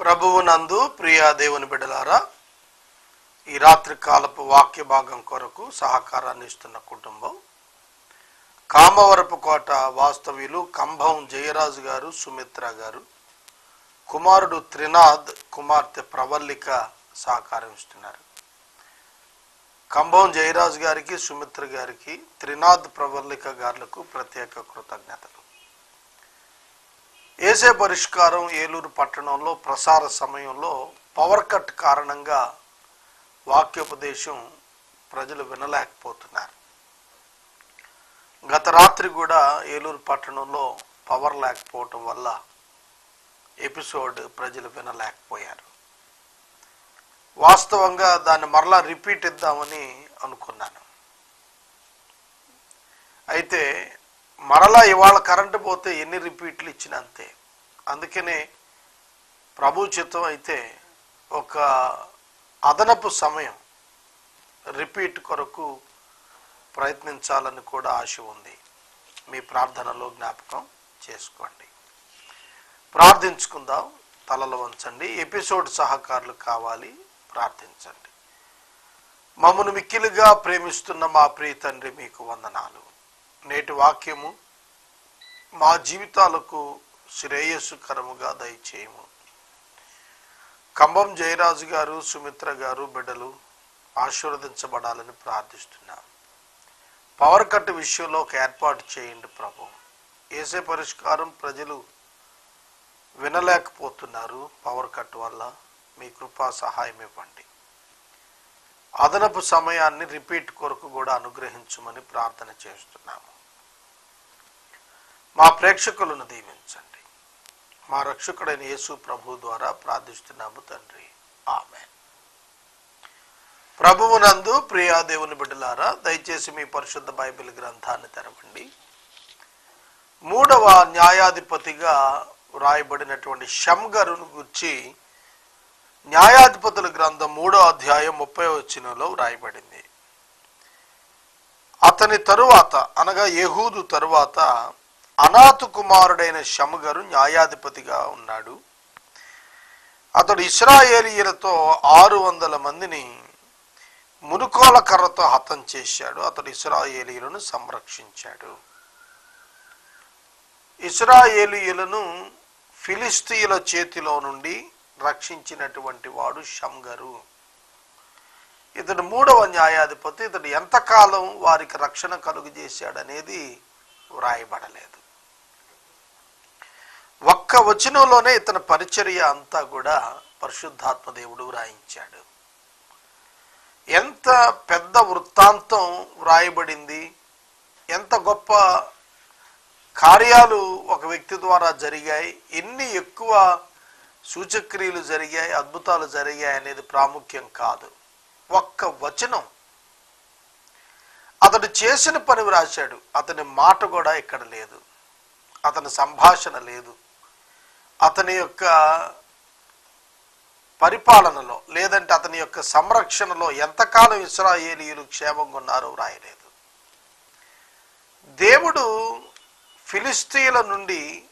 ప్రభువునందు ప్రియా దేవుని బిడ్డలారా ఈ రాత్రి కాలపు వాక్య భాగం కొరకు సహకారాన్ని ఇస్తున్న కుటుంబం కామవరపు కోట వాస్తవ్యులు కంభం జయరాజు గారు సుమిత్ర గారు కుమారుడు త్రినాథ్ కుమార్తె ప్రవల్లిక సహకారం ఇస్తున్నారు. కంభం జయరాజు గారికి సుమిత్ర గారికి త్రినాథ్ ప్రవల్లిక గారులకు ప్రత్యేక కృతజ్ఞతలు. ఏసే పరిష్కారం ఏలూరు పట్టణంలో ప్రసార సమయంలో పవర్ కట్ కారణంగా వాక్యోపదేశం ప్రజలు వినలేకపోతున్నారు. గత రాత్రి కూడా ఏలూరు పట్టణంలో పవర్ లేకపోవటం వల్ల ఎపిసోడ్ ప్రజలు వినలేకపోయారు. వాస్తవంగా దాన్ని మరలా రిపీట్ ఇద్దామని అనుకున్నాను. అయితే మరలా ఇవాళ కరెంటు పోతే ఎన్ని రిపీట్లు ఇచ్చినా అంతే. అందుకనే ప్రభు చిత్తం అయితే ఒక అదనపు సమయం రిపీట్ కొరకు ప్రయత్నించాలని కూడా ఆశ ఉంది. మీ ప్రార్థనలో జ్ఞాపకం చేసుకోండి. ప్రార్థించుకుందాం తలలు వంచండి ఎపిసోడ్ సహకారులు కావాలి ప్రార్థించండి. మమ్మను మిక్కిలుగా ప్రేమిస్తున్న మా ప్రియ తండ్రి మీకు వందనాలు. నేటి వాక్యము మా జీవితాలకు శ్రేయస్సుకరముగా దయచేయము. కంబం జయరాజు గారు సుమిత్ర గారు బిడ్డలు ఆశీర్వదించబడాలని ప్రార్థిస్తున్నాం. పవర్ కట్ విషయంలో ఒక ఏర్పాటు చేయండి ప్రభు. ఏసే పరిష్కారం ప్రజలు వినలేకపోతున్నారు. పవర్ కట్ వల్ల మీ కృపా సహాయం ఇవ్వండి. అదనపు సమయాన్ని రిపీట్ కొరకు కూడా అనుగ్రహించమని ప్రార్థన చేస్తున్నాము. మా ప్రేక్షకులను దీవించండి. మా రక్షకుడైన యేసు ప్రభు ద్వారా ప్రార్థిస్తున్నాము తండ్రి. ఆమె ప్రభువునందు ప్రియా దేవుని బిడ్డలారా దయచేసి మీ పరిశుద్ధ బైబిల్ గ్రంథాన్ని తెరవండి. మూడవ న్యాయాధిపతిగా వ్రాయబడినటువంటి షంగరును గుర్చి న్యాయాధిపతుల గ్రంథం మూడో అధ్యాయం ముప్పై వచ్చినలో వ్రాయబడింది. అతని తరువాత అనగా యహూదు తరువాత అనాథ కుమారుడైన షముగరు న్యాయాధిపతిగా ఉన్నాడు. అతడు ఇస్రాయేలీయులతో ఆరు వందల మందిని మునుకోల కర్రతో హతం చేశాడు. అతడు ఇస్రాయేలీయులను సంరక్షించాడు. ఇస్రాయేలీయులను ఫిలిస్తీయుల చేతిలో నుండి రక్షించినటువంటి వాడు షంగరు ఇతడు మూడవ న్యాయాధిపతి. ఇతడు ఎంతకాలం వారికి రక్షణ కలుగు చేశాడనేది వ్రాయబడలేదు. ఒక్క వచనంలోనే ఇతని పరిచర్య అంతా కూడా పరిశుద్ధాత్మ దేవుడు వ్రాయించాడు. ఎంత పెద్ద వృత్తాంతం వ్రాయబడింది ఎంత గొప్ప కార్యాలు ఒక వ్యక్తి ద్వారా జరిగాయి ఎన్ని ఎక్కువ సూచక్రియలు జరిగాయి అద్భుతాలు జరిగాయి అనేది ప్రాముఖ్యం కాదు. ఒక్క వచనం అతడు చేసిన పని వ్రాశాడు. అతని మాట కూడా ఇక్కడ లేదు. అతని సంభాషణ లేదు. అతని యొక్క పరిపాలనలో లేదంటే అతని యొక్క సంరక్షణలో ఎంతకాలం ఇస్రాయేలీయులు క్షేమంగా ఉన్నారో వ్రాయలేదు. దేవుడు ఫిలిస్తీన్ల నుండి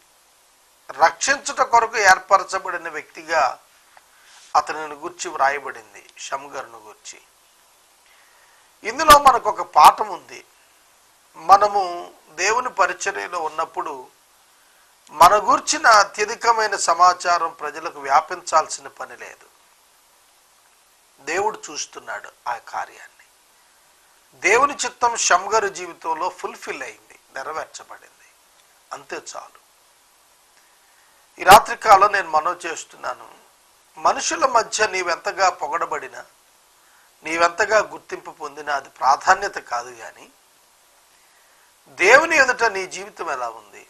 రక్షించుట కొరకు ఏర్పరచబడిన వ్యక్తిగా అతనిని గుర్చి వ్రాయబడింది. షమ్గర్ను గుర్చి. ఇందులో మనకు ఒక పాఠం ఉంది. మనము దేవుని పరిచర్యలో ఉన్నప్పుడు మన గూర్చిన అత్యధికమైన సమాచారం ప్రజలకు వ్యాపించాల్సిన పని లేదు. దేవుడు చూస్తున్నాడు ఆ కార్యాన్ని. దేవుని చిత్తం షంగరు జీవితంలో ఫుల్ఫిల్ అయింది నెరవేర్చబడింది. అంతే చాలు. ఈ రాత్రి కాలం నేను మనవి చేస్తున్నాను. మనుషుల మధ్య నీవెంతగా పొగడబడినా నీవెంతగా గుర్తింపు పొందినా అది ప్రాధాన్యత కాదు కానీ దేవుని ఎదుట నీ జీవితం ఎలా ఉంది?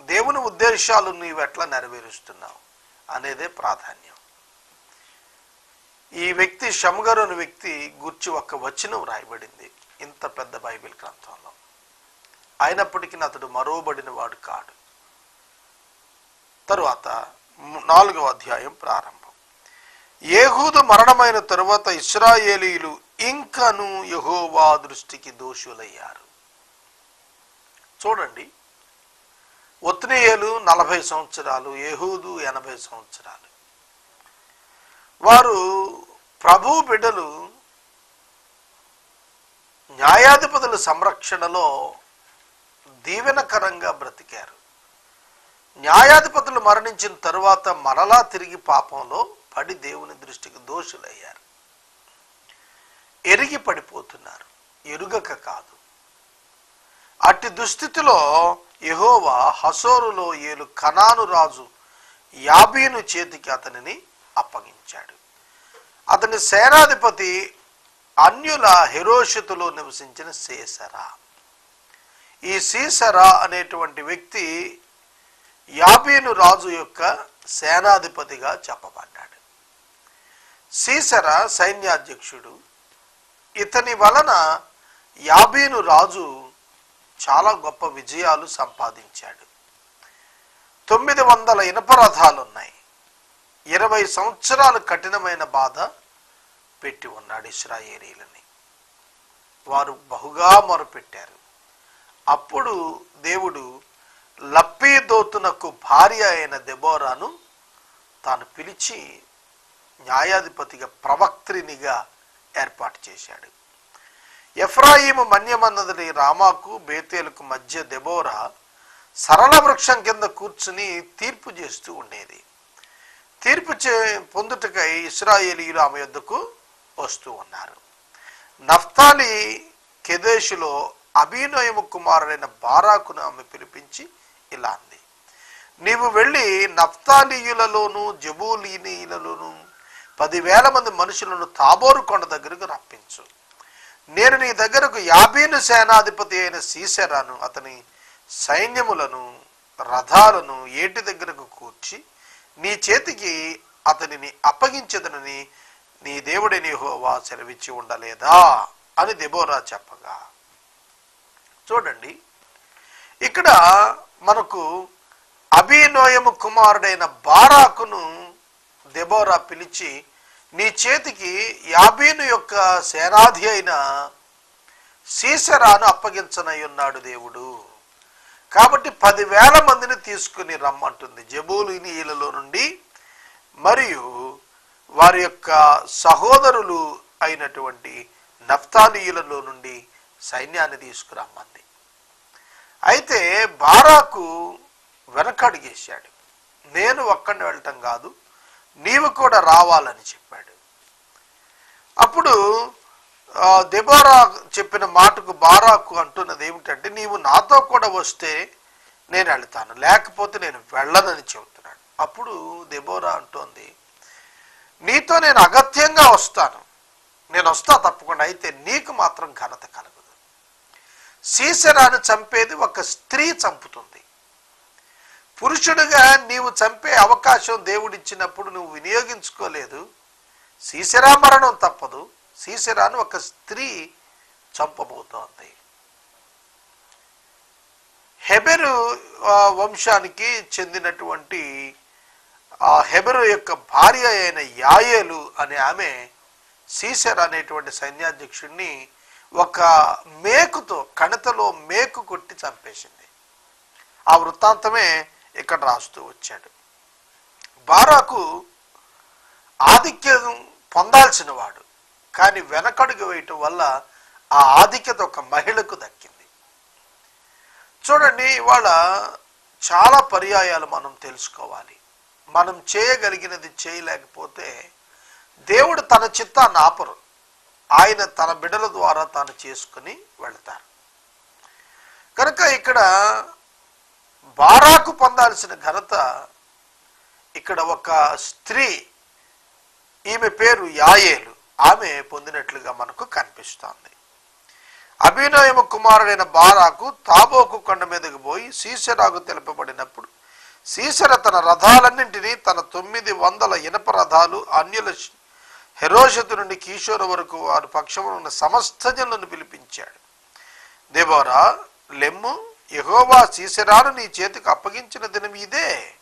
దేవుని ఉద్దేశాలు నీవు ఎట్లా నెరవేరుస్తున్నావు అనేదే ప్రాధాన్యం. ఈ వ్యక్తి షమ్గరు అనే వ్యక్తి గుర్చి ఒక వచనం రాయబడింది ఇంత పెద్ద బైబిల్ గ్రంథంలో. అయినప్పటికీ అతడు మరోబడిన వాడు కాడు. తరువాత నాలుగవ అధ్యాయం ప్రారంభం. ఏహూదు మరణమైన తరువాత ఇస్రాయేలీలు ఇంకను యహోవా దృష్టికి దోషులయ్యారు. చూడండి ఒత్నియేలు నలభై సంవత్సరాలు ఏహూదు ఎనభై సంవత్సరాలు. వారు ప్రభు బిడ్డలు న్యాయాధిపతుల సంరక్షణలో దీవెనకరంగా బ్రతికారు. న్యాయాధిపతులు మరణించిన తరువాత మరలా తిరిగి పాపంలో పడి దేవుని దృష్టికి దోషులయ్యారు. ఎరిగి పడిపోతున్నారు. ఎరుగక కాదు. అట్టి దుస్థితిలో యహోవా హసోరులో ఏలు కనాను రాజు యాబీను చేతికి అతనిని అప్పగించాడు. అతని సేనాధిపతి అన్యుల హెరోషితులో నివసించిన సీసరా. ఈ సీసరా అనేటువంటి వ్యక్తి యాబీను రాజు యొక్క సేనాధిపతిగా చెప్పబడ్డాడు. సీసర సైన్యాధ్యక్షుడు. ఇతని వలన యాబీను రాజు చాలా గొప్ప విజయాలు సంపాదించాడు. తొమ్మిది వందల ఇనప రథాలు ఉన్నాయి ఇరవై సంవత్సరాలు కఠినమైన బాధ పెట్టి ఉన్నాడు ఇస్రాయేలీలని. వారు బహుగా మొరపెట్టారు. అప్పుడు దేవుడు లప్పీదోతునకు భార్య అయిన దెబోరాను తాను పిలిచి న్యాయాధిపతిగా ప్రవక్త్రినిగా ఏర్పాటు చేశాడు. ఎఫ్రాయిము మన్యమన్నది రామాకు బేతేలకు మధ్య దెబోరా సరళ వృక్షం కింద కూర్చుని తీర్పు చేస్తూ ఉండేది. తీర్పు చే పొందుటకై ఇస్రాయేలీలు ఆమె యొద్దకు వస్తూ ఉన్నారు. నఫ్తాలి కెదేశులో అభినయము కుమారుడైన బారాకును ఆమె పిలిపించి ఇలా అంది. నీవు వెళ్ళి నఫ్తాలీయులలోను జబూలీనీయులలోను పదివేల మంది మనుషులను తాబోరు కొండ దగ్గరకు రప్పించు. నేను నీ దగ్గరకు యాబీను సేనాధిపతి అయిన సీసెరాను అతని సైన్యములను రథాలను ఏటి దగ్గరకు కూర్చి నీ చేతికి అతనిని అప్పగించదనని నీ దేవుడిని హోవా సెలవిచ్చి ఉండలేదా? అని దెబోరా చెప్పగా. చూడండి ఇక్కడ మనకు అభినోయము కుమారుడైన బారాకును దెబోరా పిలిచి నీ చేతికి యాబీను యొక్క సేనాధి అయిన సీసరాను అప్పగించనై ఉన్నాడు దేవుడు. కాబట్టి పదివేల మందిని తీసుకుని రమ్మంటుంది జబూలినీయులలో నుండి. మరియు వారి యొక్క సహోదరులు అయినటువంటి నఫ్తానీయులలో నుండి సైన్యాన్ని తీసుకురమ్మంది. అయితే బారాకు వెనకడుగేశాడు నేను ఒక్కడిని వెళ్ళటం కాదు. నీవు కూడా రావాలని చెప్పాడు. అప్పుడు దెబోరా చెప్పిన మాటకు బారాకు అంటున్నది ఏమిటంటే నీవు నాతో కూడా వస్తే నేను వెళ్తాను లేకపోతే నేను వెళ్ళనని చెబుతున్నాడు. అప్పుడు దెబోరా అంటోంది నీతో నేను అగత్యంగా వస్తాను. నేను వస్తా తప్పకుండా అయితే నీకు మాత్రం ఘనత కలగదు. సీసరాను చంపేది ఒక స్త్రీ చంపుతుంది. పురుషుడుగా నీవు చంపే అవకాశం దేవుడిచ్చినప్పుడు నువ్వు వినియోగించుకోలేదు. సీసరా మరణం తప్పదు. సీసరాను ఒక స్త్రీ చంపబోతోంది. హెబెరు వంశానికి చెందినటువంటి ఆ హెబెరు యొక్క భార్య అయిన యాయేలు అనే ఆమె సీసర్ అనేటువంటి సైన్యాధ్యక్షుడిని ఒక మేకుతో కణతలో మేకు కొట్టి చంపేసింది. ఆ వృత్తాంతమే ఇక్కడ రాస్తూ వచ్చాడు. బారాకు ఆధిక్యం పొందాల్సిన వాడు కానీ వెనకడుగు వేయటం వల్ల ఆ ఆధిక్యత ఒక మహిళకు దక్కింది. చూడండి ఇవాళ చాలా పర్యాయాలు మనం తెలుసుకోవాలి. మనం చేయగలిగినది చేయలేకపోతే దేవుడు తన చిత్తాన్ని ఆపరు. ఆయన తన బిడల ద్వారా తాను చేసుకుని వెళ్తారు. కనుక ఇక్కడ బారాకు పొందాల్సిన ఘనత ఇక్కడ ఒక స్త్రీ ఈమె పేరు యాయేలు. ఆమె పొందినట్లుగా మనకు కనిపిస్తోంది. అభినయము కుమారుడైన బారాకు తాబోకు కొండ మీదకు పోయి సీసరాకు తెలుపబడినప్పుడు సీసర తన రథాలన్నింటినీ తన తొమ్మిది వందల ఇనప రథాలు అన్యుల హెరోషతు నుండి కిషోర వరకు వారి పక్షమున ఉన్న సమస్త జనులను పిలిపించాడు. దేవోరా లెమ్ము యహోవా సీసెరాను నీ చేతికి అప్పగించిన దినం ఇదే.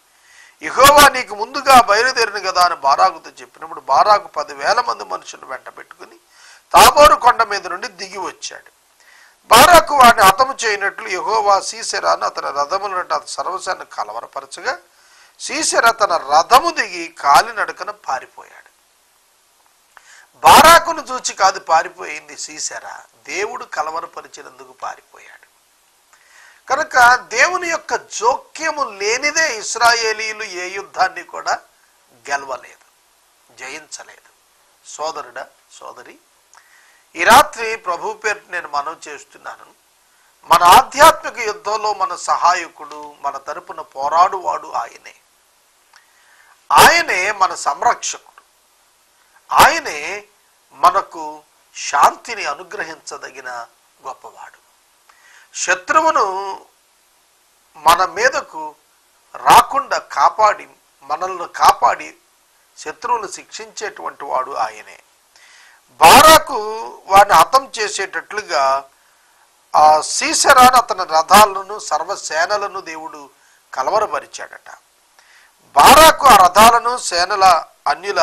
యహోవా నీకు ముందుగా బయలుదేరిన కదా అని బారాకుతో చెప్పినప్పుడు బారాకు పదివేల మంది మనుషులు వెంట పెట్టుకుని తాబోరు కొండ మీద నుండి దిగి వచ్చాడు. బారాకు వాడిని హతము చేయనట్లు యహోవా సీసెరాను అతని రథములను అతని సర్వసాన్ని కలవరపరచగా సీసెర తన రథము దిగి కాలినడకన పారిపోయాడు. బారాకును చూచి కాదు పారిపోయింది సీసెర. దేవుడు కలవరపరిచినందుకు పారిపోయాడు. కనుక దేవుని యొక్క జోక్యము లేనిదే ఇస్రాయేలీలు ఏ యుద్ధాన్ని కూడా గెలవలేదు జయించలేదు. సోదరుడా సోదరి ఈ రాత్రి ప్రభు పేరు నేను మనవి చేస్తున్నాను. మన ఆధ్యాత్మిక యుద్ధంలో మన సహాయకుడు మన తరపున పోరాడువాడు ఆయనే. ఆయనే మన సంరక్షకుడు. ఆయనే మనకు శాంతిని అనుగ్రహించదగిన గొప్పవాడు. శత్రువును మన మీదకు రాకుండా కాపాడి మనల్ని కాపాడి శత్రువును శిక్షించేటువంటి వాడు ఆయనే. బారాకు వాడిని హతం చేసేటట్లుగా ఆ సీసరాను అతని రథాలను సర్వసేనలను దేవుడు కలవరపరిచాడట. బారాకు ఆ రథాలను సేనల అన్యుల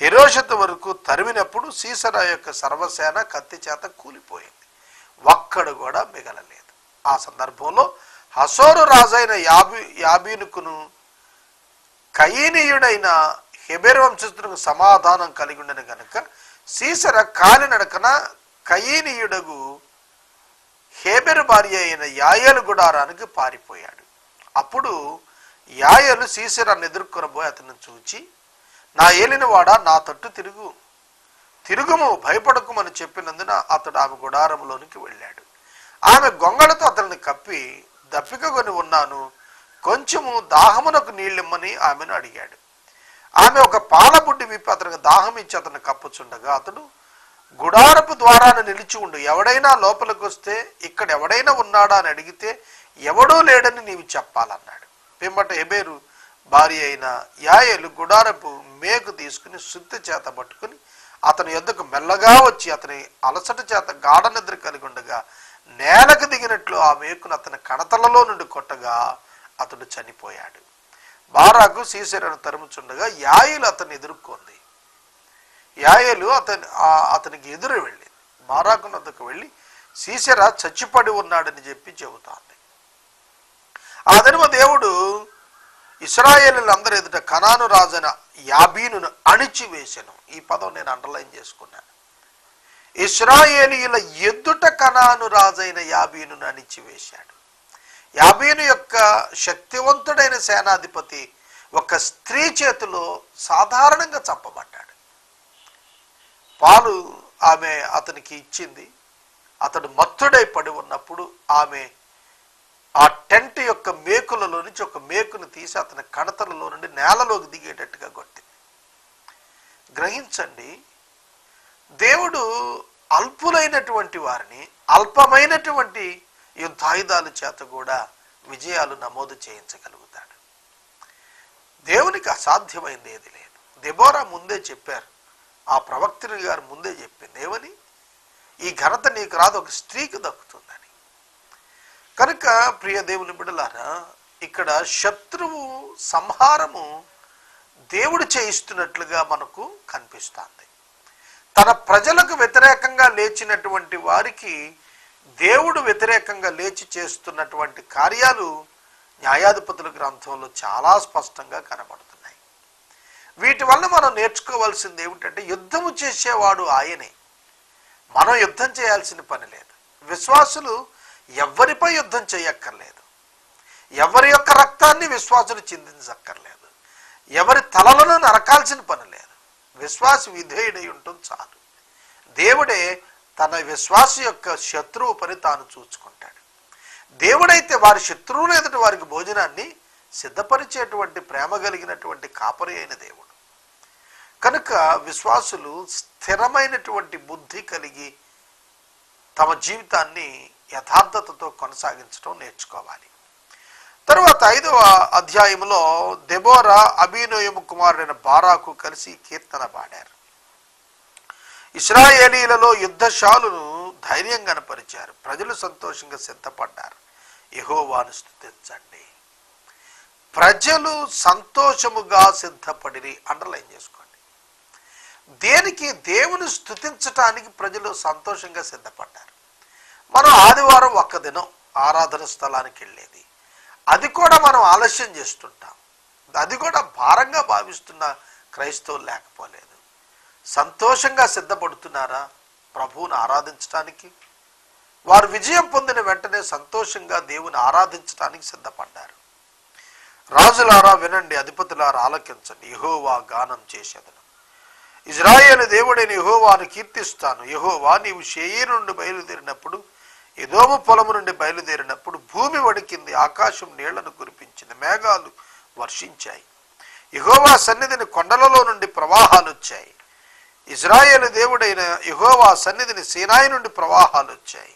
హిరోషత్ వరకు తరిమినప్పుడు సీసరా యొక్క సర్వసేన కత్తి చేత కూలిపోయింది. ఒక్కడు కూడా మిగలలేదు. ఆ సందర్భంలో హసోరు రాజైన యాబి యాబీనుకును కయీనీయుడైన హెబెర్ వంశస్థునికి సమాధానం కలిగి ఉండను గనుక సీసర కాలినడకన కయీనీయుడగు హేబెరు భార్య అయిన యాయలు గుడారానికి పారిపోయాడు. అప్పుడు యాయలు సీసరాన్ని ఎదుర్కొనబోయి అతను చూచి నా ఏలినవాడా నా తట్టు తిరుగు. తిరుగుము భయపడకుమని చెప్పినందున అతడు ఆమె గుడారంలోనికి వెళ్ళాడు. ఆమె గొంగళతో అతన్ని కప్పి దప్పికకొని ఉన్నాను కొంచెము దాహమునకు నీళ్ళిమ్మని ఆమెను అడిగాడు. ఆమె ఒక పాలబుడ్డి విప్పి అతనికి దాహం ఇచ్చి అతను కప్పుచుండగా అతడు గుడారపు ద్వారాన నిలిచి ఉండు ఎవడైనా లోపలికి వస్తే ఇక్కడ ఎవడైనా ఉన్నాడా అని అడిగితే ఎవడూ లేడని నీవు చెప్పాలన్నాడు. పిమ్మట ఎబేరు భార్య అయిన యాయలు గుడారపు మేకు తీసుకుని శుద్ధి చేత పట్టుకుని అతని యొద్దకు మెల్లగా వచ్చి అతని అలసట చేత గాఢ నిద్ర కలిగి ఉండగా నేలకు దిగినట్లు ఆ మేకును అతని కణతలలో నుండి కొట్టగా అతడు చనిపోయాడు. బారాకు సీసెరను తరుముచుండగా యాయిలు అతన్ని ఎదుర్కొంది. యాయలు అతని ఆ- అతనికి ఎదురు వెళ్ళింది బారాకు వద్దకు వెళ్ళి సీసెర చచ్చిపడి ఉన్నాడని చెప్పి చెబుతాంది. ఆ దినమ దేవుడు ఇస్రాయేలీలందరి ఎదుట కనాను రాజైన యాబీనును అణిచివేశాను. ఈ పదం నేను అండర్లైన్ చేసుకున్నాను ఇస్రాయేలీల ఎదుట కనాను రాజైన యాబీనును అణిచివేశాడు. యాబీను యొక్క శక్తివంతుడైన సేనాధిపతి ఒక స్త్రీ చేతిలో సాధారణంగా చంపబడ్డాడు. పాలు ఆమె అతనికి ఇచ్చింది. అతడు మత్తుడై పడి ఉన్నప్పుడు ఆమె ఆ టెంట్ యొక్క మేకులలో నుంచి ఒక మేకును తీసి అతని కణతలలో నుండి నేలలోకి దిగేటట్టుగా కొట్టింది గ్రహించండి దేవుడు అల్పులైనటువంటి వారిని అల్పమైనటువంటి యుద్ధాయుధాల చేత కూడా విజయాలు నమోదు చేయించగలుగుతాడు. దేవునికి అసాధ్యమైంది ఏది లేదు. దెబోరా ముందే చెప్పారు. ఆ ప్రవక్తిని గారు ముందే చెప్పింది ఏమని? ఈ ఘనత నీకు రాదు ఒక స్త్రీకి దక్కుతుంది. కనుక ప్రియ దేవుని బిడలారా ఇక్కడ శత్రువు సంహారము దేవుడు చేయిస్తున్నట్లుగా మనకు కనిపిస్తుంది. తన ప్రజలకు వ్యతిరేకంగా లేచినటువంటి వారికి దేవుడు వ్యతిరేకంగా లేచి చేస్తున్నటువంటి కార్యాలు న్యాయాధిపతుల గ్రంథంలో చాలా స్పష్టంగా కనబడుతున్నాయి. వీటి వల్ల మనం నేర్చుకోవాల్సింది ఏమిటంటే యుద్ధము చేసేవాడు ఆయనే. మనం యుద్ధం చేయాల్సిన పని లేదు. విశ్వాసులు ఎవరిపై యుద్ధం చేయక్కర్లేదు. ఎవరి యొక్క రక్తాన్ని విశ్వాసులు చిందించక్కర్లేదు. ఎవరి తలలను నరకాల్సిన పని లేదు. విశ్వాస విధేయుడై ఉండటం చాలు. దేవుడే తన విశ్వాస యొక్క శత్రువు పని తాను చూసుకుంటాడు దేవుడైతే వారి శత్రువులు ఎదుటి వారికి భోజనాన్ని సిద్ధపరిచేటువంటి ప్రేమ కలిగినటువంటి కాపరి అయిన దేవుడు. కనుక విశ్వాసులు స్థిరమైనటువంటి బుద్ధి కలిగి తమ జీవితాన్ని యథార్థతతో కొనసాగించడం నేర్చుకోవాలి. తరువాత ఐదవ అధ్యాయంలో దెబోరా అభినయం కుమారుడైన బారాకు కలిసి కీర్తన పాడారు. ఇస్రాయేలీలలో యుద్ధశాలును ధైర్యం కనపరిచారు. ప్రజలు సంతోషంగా సిద్ధపడ్డారు. యహోవాను స్థుతించండి ప్రజలు సంతోషముగా సిద్ధపడి అండర్లైన్ చేసుకోండి. దేనికి దేవుని స్థుతించటానికి ప్రజలు సంతోషంగా సిద్ధపడ్డారు? మనం ఆదివారం ఒక్క దినం ఆరాధన స్థలానికి వెళ్ళేది. అది కూడా మనం ఆలస్యం చేస్తుంటాం. అది కూడా భారంగా భావిస్తున్న క్రైస్తవులు లేకపోలేదు. సంతోషంగా సిద్ధపడుతున్నారా ప్రభువుని ఆరాధించడానికి వారు విజయం పొందిన వెంటనే సంతోషంగా దేవుని ఆరాధించడానికి సిద్ధపడ్డారు. రాజులారా వినండి అధిపతులారా ఆలకించండి. యహోవా గానం చేసేదను. ఇజ్రాయేల్ దేవుడైన యహోవాను కీర్తిస్తాను. యహోవా నీవు షేయి నుండి బయలుదేరినప్పుడు ఎదోము పొలము నుండి బయలుదేరినప్పుడు భూమి వణికింది ఆకాశం నీళ్ళను కురిపించింది మేఘాలు వర్షించాయి. యహోవా సన్నిధిని కొండలలో నుండి ప్రవాహాలు వచ్చాయి ఇజ్రాయేలు దేవుడైన యహోవా సన్నిధిని సీనాయి నుండి ప్రవాహాలు వచ్చాయి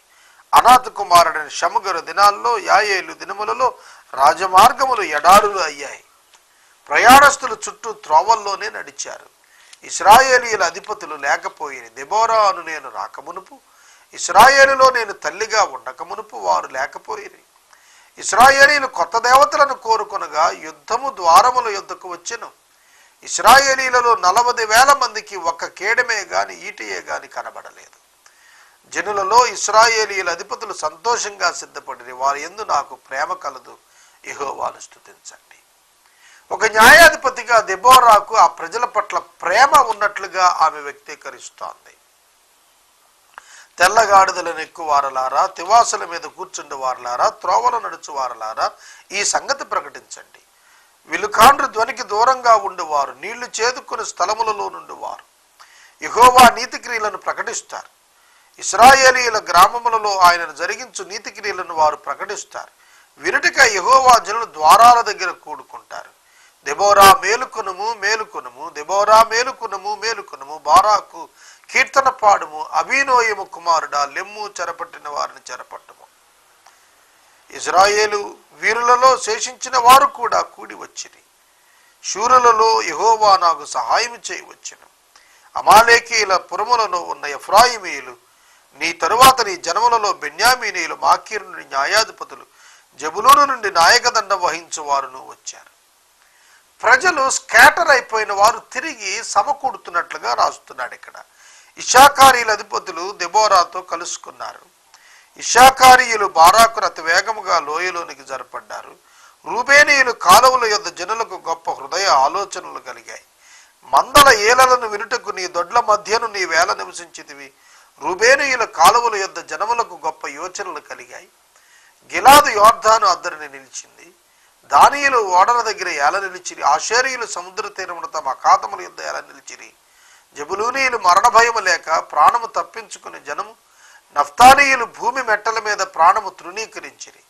అనాథ కుమారుడైన షముగరు దినాల్లో యాయేలు దినములలో రాజమార్గములు ఎడారులు అయ్యాయి. ప్రయాణస్తులు చుట్టూ త్రోవల్లోనే నడిచారు. ఇస్రాయేలీల అధిపతులు లేకపోయిన దెబోరాను నేను రాకమునుపు ఇస్రాయేలులో నేను తల్లిగా ఉండకమునుపు వారు లేకపోయిరి. ఇస్రాయేలీలు కొత్త దేవతలను కోరుకొనగా యుద్ధము ద్వారముల యుద్ధకు వచ్చెను. ఇస్రాయేలీలలో నలభై వేల మందికి ఒక్క కేడమే గాని ఈటియే గాని కనబడలేదు. జనులలో ఇస్రాయేలీల అధిపతులు సంతోషంగా సిద్ధపడిరి. వారి ఎందు నాకు ప్రేమ కలదు. యెహోవాను స్థుతించండి ఒక న్యాయాధిపతిగా దెబోరాకు ఆ ప్రజల పట్ల ప్రేమ ఉన్నట్లుగా ఆమె వ్యక్తీకరిస్తోంది. తెల్లగాడిదలనెక్కు వారలారా తివాసుల మీద కూర్చుండి వారలారా త్రోవలు నడుచు వారలారా ఈ సంగతి ప్రకటించండి. విలుకాండ్రు ధ్వనికి దూరంగా ఉండేవారు నీళ్ళు చేదుకుని స్థలములలో నుండి వారు యహోవా నీతిక్రియలను ప్రకటిస్తారు. ఇస్రాయేలీల గ్రామములలో ఆయనను జరిగించు నీతిక్రియలను వారు ప్రకటిస్తారు. వినుటిక యహోవా జనులు ద్వారాల దగ్గర కూడుకుంటారు. దెబోరా మేలుకొనుము మేలుకొనుము దెబోరా మేలుకొనుము మేలుకొనుము బారాకు కీర్తన పాడుము అభినోయము కుమారుడా లెమ్ము చెరపట్టిన వారిని చెరపట్టము. ఇజ్రాయేలు వీరులలో శేషించిన వారు కూడా కూడి వచ్చిరి. శూరులలో యహోవా నాకు సహాయం చేయవచ్చును అమాలేకీల పురములలో ఉన్న ఎఫ్రాయిమీయులు నీ తరువాత నీ జనములలో బెన్యామీనీయులు మాకీరు నుండి న్యాయాధిపతులు జబులోను నుండి నాయకదండం వహించు వారును వచ్చారు. ప్రజలు స్కాటర్ అయిపోయిన వారు తిరిగి సమకూడుతున్నట్లుగా రాస్తున్నాడు ఇక్కడ. ఇషాకారీల అధిపతులు దెబోరాతో కలుసుకున్నారు. ఇషాకారీయులు బారాకును అతి వేగముగా లోయలోనికి జరపడ్డారు. రూబేనీయులు కాలువల యొద్ జనులకు గొప్ప హృదయ ఆలోచనలు కలిగాయి. మందల ఏలలను వినుటకు నీ దొడ్ల మధ్యను నీ వేల నివసించితివి. రుబేనీయుల కాలువల యొద్ జనములకు గొప్ప యోచనలు కలిగాయి. గిలాదు యోర్ధాను అద్దరిని నిలిచింది. దానియులు ఓడల దగ్గర ఎలా నిలిచిరి. ఆశేరియులు సముద్ర తీరమున తమ అకాతముల యుద్ధ ఎలా నిలిచిరి. జబులూనీయులు మరణ భయము లేక ప్రాణము తప్పించుకుని జనము నఫ్తానీయులు భూమి మెట్టల మీద ప్రాణము తృణీకరించిరి.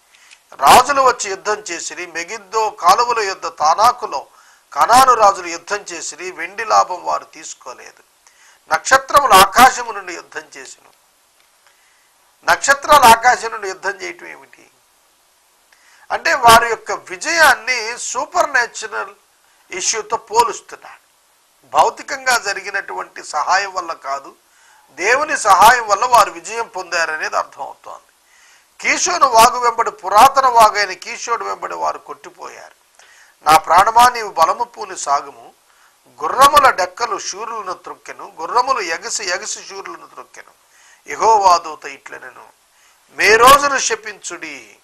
రాజులు వచ్చి యుద్ధం చేసిరి మెగిద్దో కాలువల యుద్ధ తానాకులో కనాను రాజులు యుద్ధం చేసిరి వెండి లాభం వారు తీసుకోలేదు. నక్షత్రములు ఆకాశము నుండి యుద్ధం చేసిను. నక్షత్రాలు ఆకాశం నుండి యుద్ధం చేయటం ఏమిటి? అంటే వారి యొక్క విజయాన్ని సూపర్ న్యాచురల్ ఇష్యూతో పోలుస్తున్నాడు భౌతికంగా జరిగినటువంటి సహాయం వల్ల కాదు దేవుని సహాయం వల్ల వారు విజయం పొందారనేది అర్థమవుతోంది. కీశోను వాగు వెంబడి పురాతన వాగైన కీశోడు వెంబడి వారు కొట్టిపోయారు. నా ప్రాణమా నీవు బలము పూని సాగుము. గుర్రముల డెక్కలు శూరులను త్రొక్కెను. గుర్రములు ఎగసి ఎగసి శూరులను త్రొక్కెను. యహోవాదూత ఇట్లనెను. మే రోజును శపించుడి.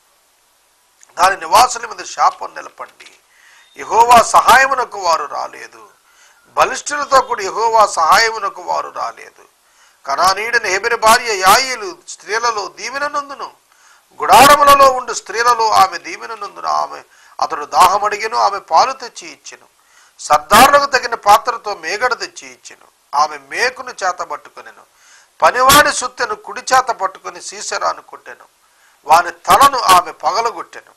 దాని నివాసుల మీద శాపం నిలపండి. యహోవా సహాయమునకు వారు రాలేదు. బలిష్ఠులతో కూడి యహోవా సహాయమునకు వారు రాలేదు. కనానీడని హెబెరి భార్య యాయిలు స్త్రీలలో దీవెననందును గుడారములలో ఉండు స్త్రీలలో ఆమె దీవెననందున ఆమె అతడు దాహమడిగెను ఆమె పాలు తెచ్చి ఇచ్చెను. సర్దారులకు తగిన పాత్రతో మేగడ తెచ్చి ఇచ్చెను. ఆమె మేకును చేత పట్టుకునేను. పనివాడి సుత్తెను కుడి చేత పట్టుకుని సీసెరాను కొట్టెను. వాని తలను ఆమె పగలగొట్టెను.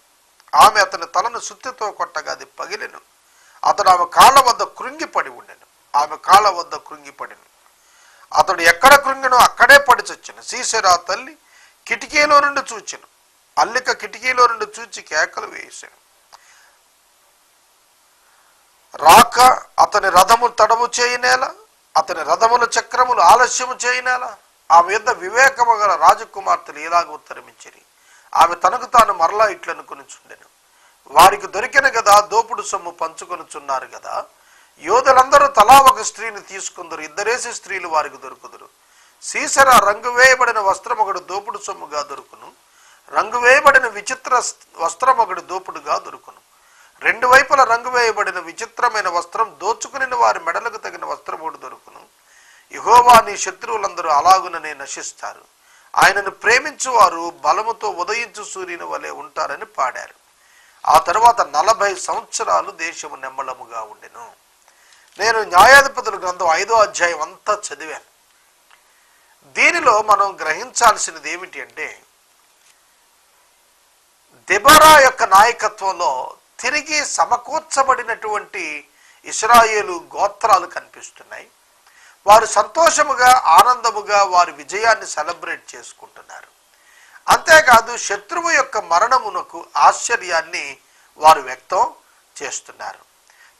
ఆమె అతని తలను సుత్తితో కొట్టగా అది పగిలెను. అతడు ఆమె కాళ్ళ వద్ద కృంగిపడి ఉండెను. ఆమె కాళ్ళ వద్ద కృంగిపడిను. అతడు ఎక్కడ కృంగినో అక్కడే పడి చచ్చెను. సీసెరా తల్లి కిటికీలో నుండి చూచెను. అల్లిక కిటికీలో నుండి చూచి కేకలు వేసాను. రాక అతని రథము తడవు చేయనేల అతని రథముల చక్రములు ఆలస్యము చేయనేలా ఆమె యొద్ద వివేకము గల రాజకుమార్తెలు ఇలాగ ఉత్తరమించిరి ఆమె తనకు తాను మరలా ఇట్లనుకుని చుండెను. వారికి దొరికిన కదా దోపుడు సొమ్ము పంచుకొనుచున్నారు కదా యోధులందరూ తలా ఒక స్త్రీని తీసుకుందరు. ఇద్దరేసి స్త్రీలు వారికి దొరుకుదురు. సీసర రంగు వేయబడిన వస్త్రం ఒకడు దోపుడు సొమ్ముగా దొరుకును. రంగు వేయబడిన విచిత్ర వస్త్రం ఒకడు దోపుడుగా దొరుకును. రెండు వైపుల రంగు వేయబడిన విచిత్రమైన వస్త్రం దోచుకుని వారి మెడలకు తగిన వస్త్రం ఒకటి దొరుకును. ఇహోవా నీ శత్రువులందరూ అలాగుననే నశిస్తారు. ఆయనను ప్రేమించు వారు బలముతో ఉదయించు సూర్యుని వలె ఉంటారని పాడారు. ఆ తర్వాత నలభై సంవత్సరాలు దేశము నెమ్మలముగా ఉండెను. నేను న్యాయాధిపతుల గ్రంథం ఐదో అధ్యాయం అంతా చదివాను. దీనిలో మనం గ్రహించాల్సినది ఏమిటి అంటే దెబరా యొక్క నాయకత్వంలో తిరిగి సమకూర్చబడినటువంటి ఇస్రాయేలు గోత్రాలు కనిపిస్తున్నాయి. వారు సంతోషముగా ఆనందముగా వారి విజయాన్ని సెలబ్రేట్ చేసుకుంటున్నారు. అంతేకాదు శత్రువు యొక్క మరణమునకు ఆశ్చర్యాన్ని వారు వ్యక్తం చేస్తున్నారు.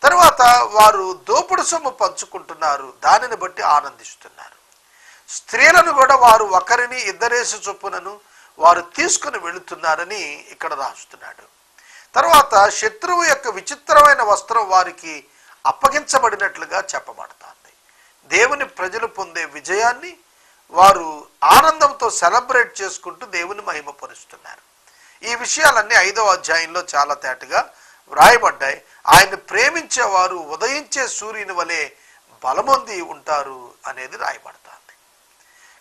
తర్వాత వారు దోపుడు సొమ్ము పంచుకుంటున్నారు దానిని బట్టి ఆనందిస్తున్నారు. స్త్రీలను కూడా వారు ఒకరిని ఇద్దరేసి చొప్పునను వారు తీసుకుని వెళుతున్నారని ఇక్కడ రాస్తున్నాడు. తర్వాత శత్రువు యొక్క విచిత్రమైన వస్త్రం వారికి అప్పగించబడినట్లుగా చెప్పబడుతోంది. దేవుని ప్రజలు పొందే విజయాన్ని వారు ఆనందంతో సెలబ్రేట్ చేసుకుంటూ దేవుని మహిమపరుస్తున్నారు ఈ విషయాలన్నీ ఐదవ అధ్యాయంలో చాలా తేటగా వ్రాయబడ్డాయి. ఆయన్ని ప్రేమించేవారు ఉదయించే సూర్యుని వలె బలమొంది ఉంటారు అనేది రాయబడుతుంది.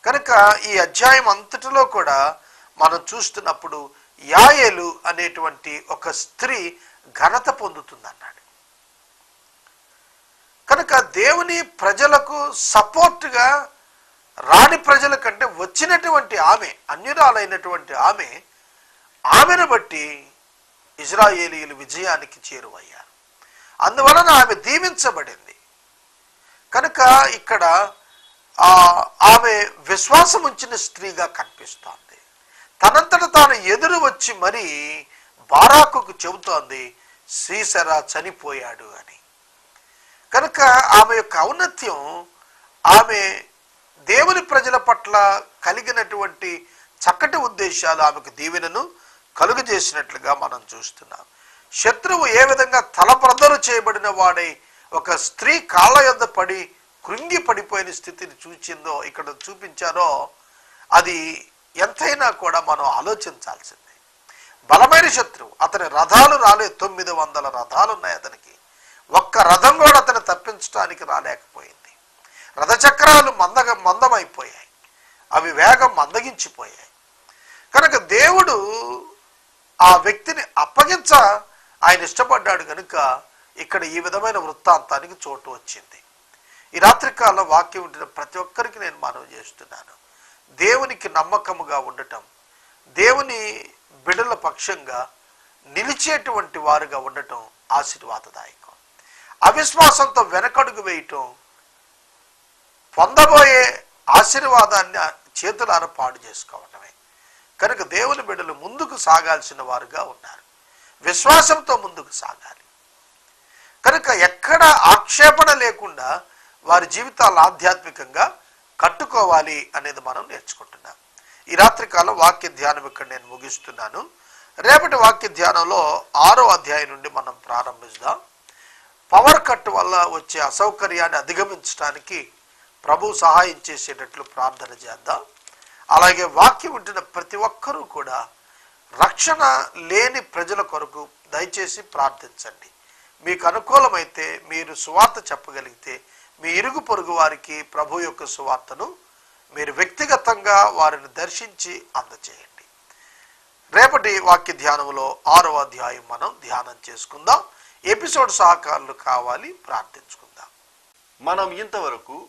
కనుక ఈ అధ్యాయం అంతటిలో కూడా మనం చూస్తున్నప్పుడు యాయేలు అనేటువంటి ఒక స్త్రీ ఘనత పొందుతుందన్నాడు. కనుక దేవుని ప్రజలకు సపోర్ట్గా రాని ప్రజల కంటే వచ్చినటువంటి ఆమె అన్యురాలైనటువంటి ఆమె ఆమెను బట్టి ఇజ్రాయేలీలు విజయానికి చేరువయ్యారు. అందువలన ఆమె దీవించబడింది. కనుక ఇక్కడ ఆ ఆమె విశ్వాసం ఉంచిన స్త్రీగా కనిపిస్తోంది. తనంతట తాను ఎదురు వచ్చి మరీ బారాకుకు చెబుతోంది సీసరా చనిపోయాడు అని. కనుక ఆమె యొక్క ఔన్నత్యం ఆమె దేవుని ప్రజల పట్ల కలిగినటువంటి చక్కటి ఉద్దేశాలు ఆమెకు దీవెనను కలుగజేసినట్లుగా మనం చూస్తున్నాం. శత్రువు ఏ విధంగా తలప్రదరు చేయబడిన వాడై ఒక స్త్రీ కాళ్ళ యొద్ద పడి కృంగి పడిపోయిన స్థితిని చూచిందో ఇక్కడ చూపించారో అది ఎంతైనా కూడా మనం ఆలోచించాల్సిందే. బలమైన శత్రువు అతని రథాలు రాలే తొమ్మిది వందల రథాలు ఉన్నాయి అతనికి. ఒక్క రథం కూడా అతను తప్పించడానికి రాలేకపోయింది. రథచక్రాలు మందగ మందమైపోయాయి. అవి వేగం మందగించిపోయాయి. కనుక దేవుడు ఆ వ్యక్తిని అప్పగించ ఆయన ఇష్టపడ్డాడు కనుక ఇక్కడ ఈ విధమైన వృత్తాంతానికి చోటు వచ్చింది. ఈ రాత్రికాల వాక్యం ఉంటున్న ప్రతి ఒక్కరికి నేను మనవి చేస్తున్నాను. దేవునికి నమ్మకముగా ఉండటం దేవుని బిడల పక్షంగా నిలిచేటువంటి వారుగా ఉండటం ఆశీర్వాదదాయకం. అవిశ్వాసంతో వెనకడుగు వేయటం పొందబోయే ఆశీర్వాదాన్ని చేతులార పాడు చేసుకోవటమే. కనుక దేవుని బిడ్డలు ముందుకు సాగాల్సిన వారుగా ఉన్నారు. విశ్వాసంతో ముందుకు సాగాలి. కనుక ఎక్కడ ఆక్షేపణ లేకుండా వారి జీవితాలు ఆధ్యాత్మికంగా కట్టుకోవాలి అనేది మనం నేర్చుకుంటున్నాం. ఈ రాత్రికాలం వాక్య ధ్యానం ఇక్కడ నేను ముగిస్తున్నాను. రేపటి వాక్య ధ్యానంలో ఆరో అధ్యాయం నుండి మనం ప్రారంభిస్తాం పవర్ కట్ వల్ల వచ్చే అసౌకర్యాన్ని అధిగమించడానికి ప్రభు సహాయం చేసేటట్లు ప్రార్థన చేద్దాం. అలాగే వాక్యం ఉంటున్న ప్రతి ఒక్కరూ కూడా రక్షణ లేని ప్రజల కొరకు దయచేసి ప్రార్థించండి. మీకు అనుకూలమైతే మీరు సువార్త చెప్పగలిగితే మీ ఇరుగు పొరుగు వారికి ప్రభు యొక్క సువార్తను మీరు వ్యక్తిగతంగా వారిని దర్శించి అందచేయండి. రేపటి వాక్య ధ్యానంలో ఆరో అధ్యాయం మనం ధ్యానం చేసుకుందాం. ఎపిసోడ్ సహకారులు కావాలి ప్రార్థించుకుందాం. మనం ఇంతవరకు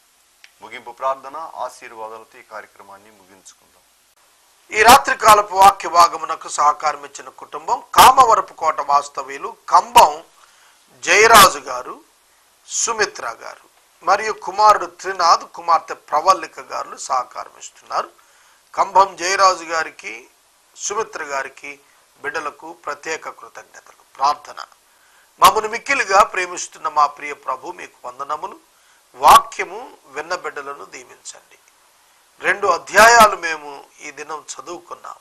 ముగింపు ప్రార్థన ఆశీర్వాదాలతో ఈ కార్యక్రమాన్ని ముగించుకుందాం. ఈ రాత్రి కాలపు వాక్య భాగమునకు సహకారం ఇచ్చిన కుటుంబం కామవరపు కోట వాస్తవ్యులు కంబం జయరాజు గారు సుమిత్ర గారు మరియు కుమారుడు త్రినాథ్ కుమార్తె ప్రవల్లిక గారు సహకారం ఇస్తున్నారు. కంభం జయరాజు గారికి సుమిత్ర గారికి బిడ్డలకు ప్రత్యేక కృతజ్ఞతలు. ప్రార్థన. మమ్మను మిక్కిలిగా ప్రేమిస్తున్న మా ప్రియ ప్రభు మీకు వందనములు. వాక్యము విన్న బిడ్డలను దీవించండి రెండు అధ్యాయాలు మేము ఈ దినం చదువుకున్నాం.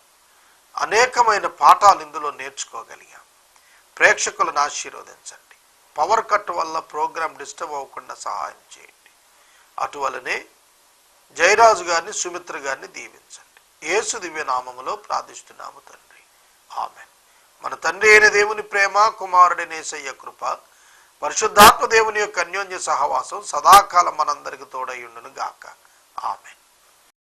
అనేకమైన పాఠాలు ఇందులో నేర్చుకోగలిగాం. ప్రేక్షకులను ఆశీర్వదించండి. పవర్ కట్ వల్ల ప్రోగ్రాం డిస్టర్బ్ అవ్వకుండా సహాయం చేయండి. అటువలనే జయరాజు గారిని సుమిత్ర గారిని దీవించండి. యేసు దివ్యనామములో ప్రార్థిస్తున్నాము తండ్రి. ఆమె మన తండ్రి అయిన దేవుని ప్రేమ కుమారుడినేసయ్య కృప పరిశుద్ధాత్మ దేవుని యొక్క అన్యోన్య సహవాసం సదాకాలం మనందరికి తోడయ్యుండును గాక ఆమె